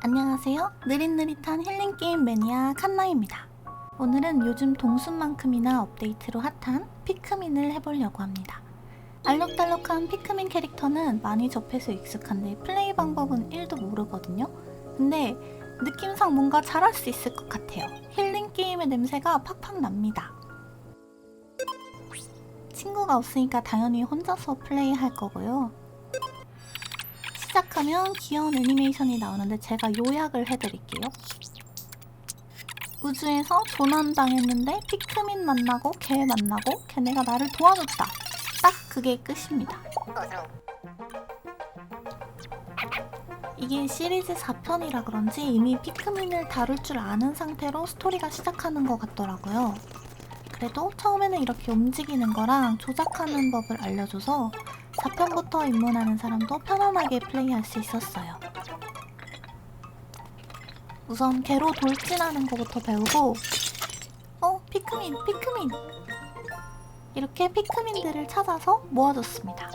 안녕하세요. 느릿느릿한 힐링 게임 매니아 칸나입니다. 오늘은 요즘 동순만큼이나 업데이트로 핫한 피크민을 해보려고 합니다. 알록달록한 피크민 캐릭터는 많이 접해서 익숙한데 플레이 방법은 1도 모르거든요. 근데 느낌상 뭔가 잘할 수 있을 것 같아요. 힐링 게임의 냄새가 팍팍 납니다. 친구가 없으니까 당연히 혼자서 플레이 할 거고요. 시작하면 귀여운 애니메이션이 나오는데 제가 요약을 해드릴게요. 우주에서 조난당했는데 피크민 만나고 걔 만나고 걔네가 나를 도와줬다. 딱 그게 끝입니다. 이게 시리즈 4편이라 그런지 이미 피크민을 다룰 줄 아는 상태로 스토리가 시작하는 것 같더라고요. 그래도 처음에는 이렇게 움직이는 거랑 조작하는 법을 알려줘서 4편부터 입문하는 사람도 편안하게 플레이할 수 있었어요. 우선 개로 돌진하는 것부터 배우고 어? 피크민! 피크민! 이렇게 피크민들을 찾아서 모아줬습니다.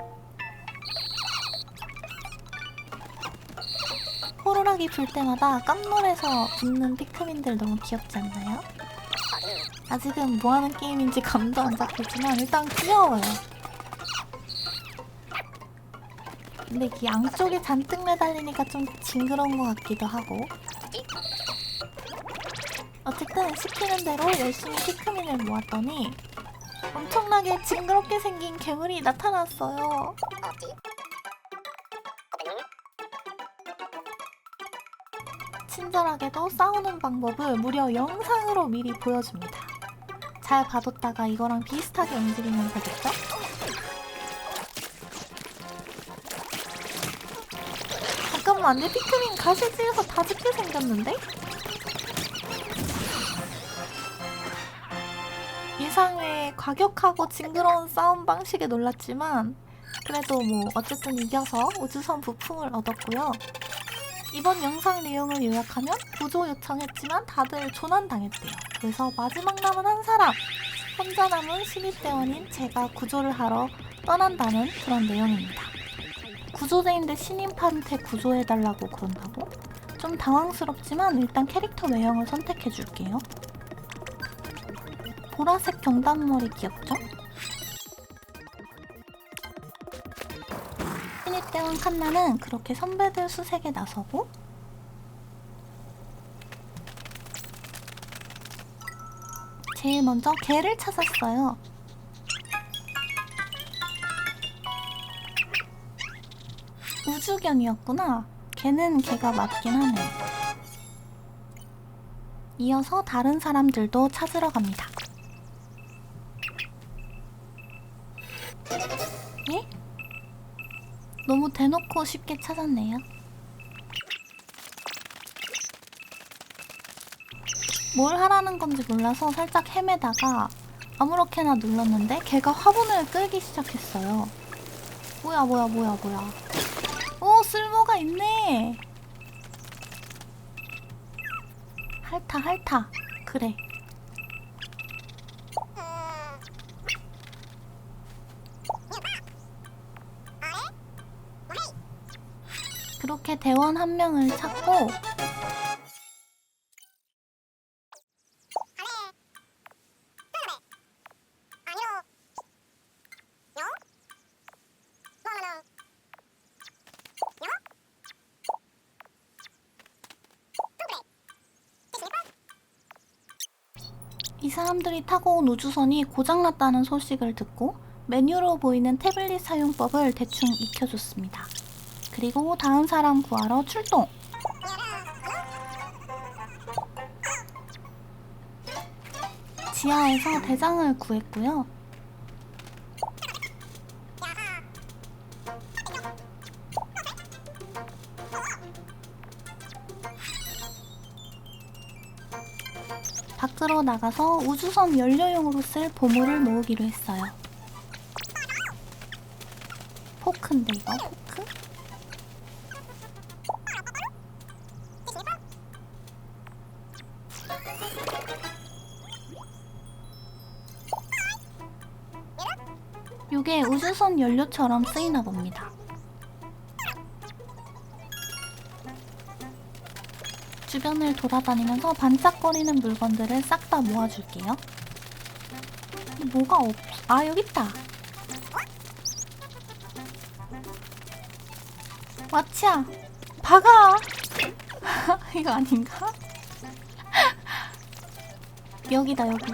호루라기 불 때마다 깜놀해서 붙는 피크민들 너무 귀엽지 않나요? 아직은 뭐하는 게임인지 감도 안 잡히지만 일단 귀여워요. 근데 이 양쪽에 잔뜩 매달리니까 좀 징그러운 것 같기도 하고 어쨌든 시키는 대로 열심히 피크민을 모았더니 엄청나게 징그럽게 생긴 괴물이 나타났어요. 친절하게도 싸우는 방법을 무려 영상으로 미리 보여줍니다. 잘 봐뒀다가 이거랑 비슷하게 움직이면 되겠죠? 잠깐만 내 피크민 가시지에서 다 죽게 생겼는데? 예상외 과격하고 징그러운 싸움 방식에 놀랐지만 그래도 뭐 어쨌든 이겨서 우주선 부품을 얻었고요. 이번 영상 내용을 요약하면 구조 요청했지만 다들 조난당했대요. 그래서 마지막 남은 한 사람, 혼자 남은 신입대원인 제가 구조를 하러 떠난다는 그런 내용입니다. 구조대인데 신입한테 구조해달라고 그런다고? 좀 당황스럽지만 일단 캐릭터 외형을 선택해줄게요. 보라색 경단머리 귀엽죠? 신입대원 칸나는 그렇게 선배들 수색에 나서고 제일 먼저 개를 찾았어요. 우주견이었구나. 걔는 걔가 맞긴 하네. 이어서 다른 사람들도 찾으러 갑니다. 예? 너무 대놓고 쉽게 찾았네요. 뭘 하라는 건지 몰라서 살짝 헤매다가 아무렇게나 눌렀는데 걔가 화분을 끌기 시작했어요. 뭐야 뭐야 뭐야 뭐야. 오 쓸모가 있네. 핥아 핥아. 그래. 그렇게 대원 한 명을 찾고 이 사람들이 타고 온 우주선이 고장났다는 소식을 듣고 메뉴로 보이는 태블릿 사용법을 대충 익혀줬습니다. 그리고 다음 사람 구하러 출동! 지하에서 대장을 구했고요. 나가서 우주선 연료용으로 쓸 보물을 모으기로 했어요. 포크인데 이거 포크? 이게 우주선 연료처럼 쓰이나 봅니다. 주변을 돌아다니면서 반짝거리는 물건들을 싹 다 모아줄게요. 뭐가 없... 아 여기 있다. 왓치야 박아. 이거 아닌가? 여기다 여기.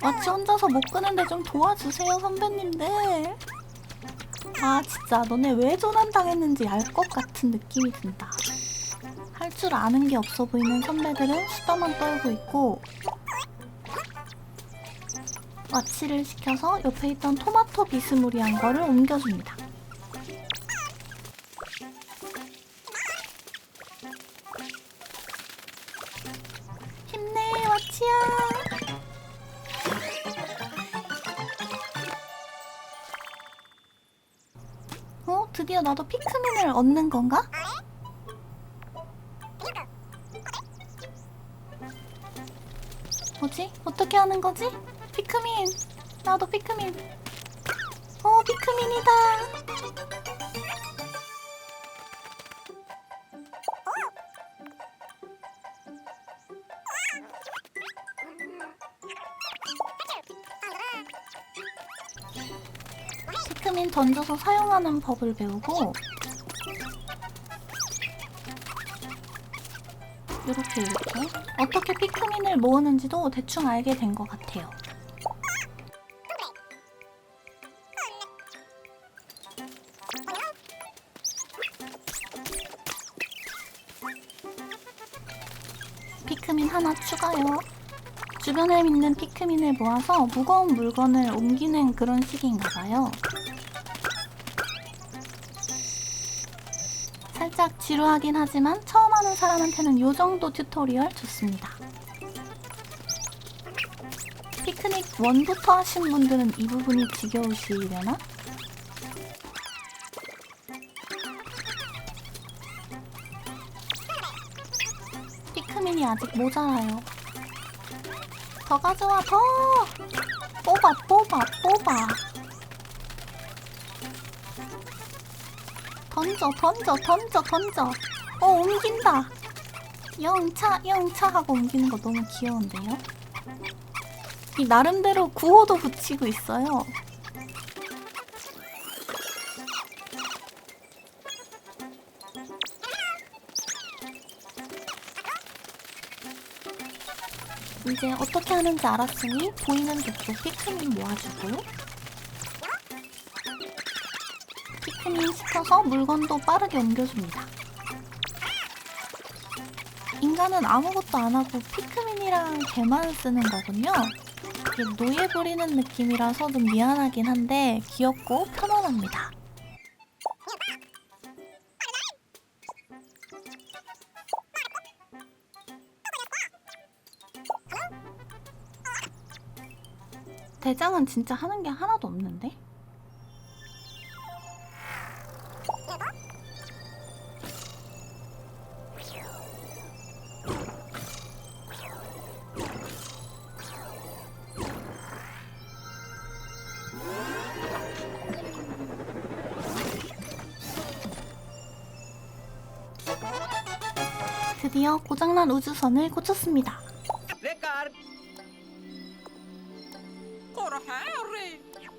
마치 혼자서 못 끄는데 좀 도와주세요 선배님들. 아 진짜. 너네 왜 조난당했는지 알 것 같은 느낌이 든다. 할 줄 아는 게 없어 보이는 선배들은 수다만 떨고 있고 마취를 시켜서 옆에 있던 토마토 비스무리한 거를 옮겨줍니다. 힘내 마취야 드디어 나도 피크민을 얻는 건가? 뭐지? 어떻게 하는 거지? 피크민! 나도 피크민! 어, 피크민이다! 피크민 던져서 사용하는 법을 배우고 이렇게 이렇게 어떻게 피크민을 모으는지도 대충 알게 된 것 같아요. 피크민 하나 추가요. 주변에 있는 피크민을 모아서 무거운 물건을 옮기는 그런 식인가 봐요. 살짝 지루하긴 하지만 처음 하는 사람한테는 요 정도 튜토리얼 좋습니다. 피크닉 원부터 하신 분들은 이 부분이 지겨우시려나? 피크민이 아직 모자라요. 더 가져와, 더! 뽑아, 뽑아, 뽑아. 던져 던져 던져 던져. 어 옮긴다. 영차 영차 하고 옮기는 거 너무 귀여운데요? 이 나름대로 구호도 붙이고 있어요. 이제 어떻게 하는지 알았으니 보이는 쪽도 피크민 모아주고 피크민 시켜서 물건도 빠르게 옮겨줍니다. 인간은 아무것도 안 하고 피크민이랑 개만 쓰는 거군요. 노예 부리는 느낌이라서 좀 미안하긴 한데 귀엽고 편안합니다. 대장은 진짜 하는 게 하나도 없는데? 드디어 고장난 우주선을 고쳤습니다.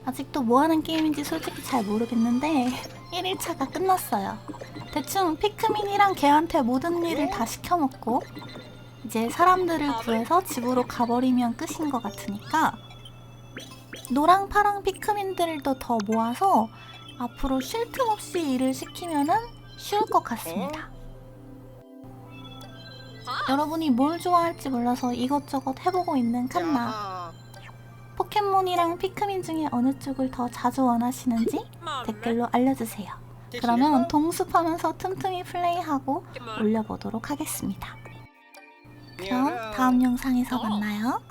아직도 뭐 하는 게임인지 솔직히 잘 모르겠는데 1일차가 끝났어요. 대충 피크민이랑 걔한테 모든 일을 다 시켜먹고 이제 사람들을 구해서 집으로 가버리면 끝인 것 같으니까 노랑 파랑 피크민들도 더 모아서 앞으로 쉴 틈 없이 일을 시키면은 쉬울 것 같습니다. 여러분이 뭘 좋아할지 몰라서 이것저것 해보고 있는 칸나 포켓몬이랑 피크민 중에 어느 쪽을 더 자주 원하시는지 댓글로 알려주세요. 그러면 동숲하면서 틈틈이 플레이하고 올려보도록 하겠습니다. 그럼 다음 영상에서 만나요.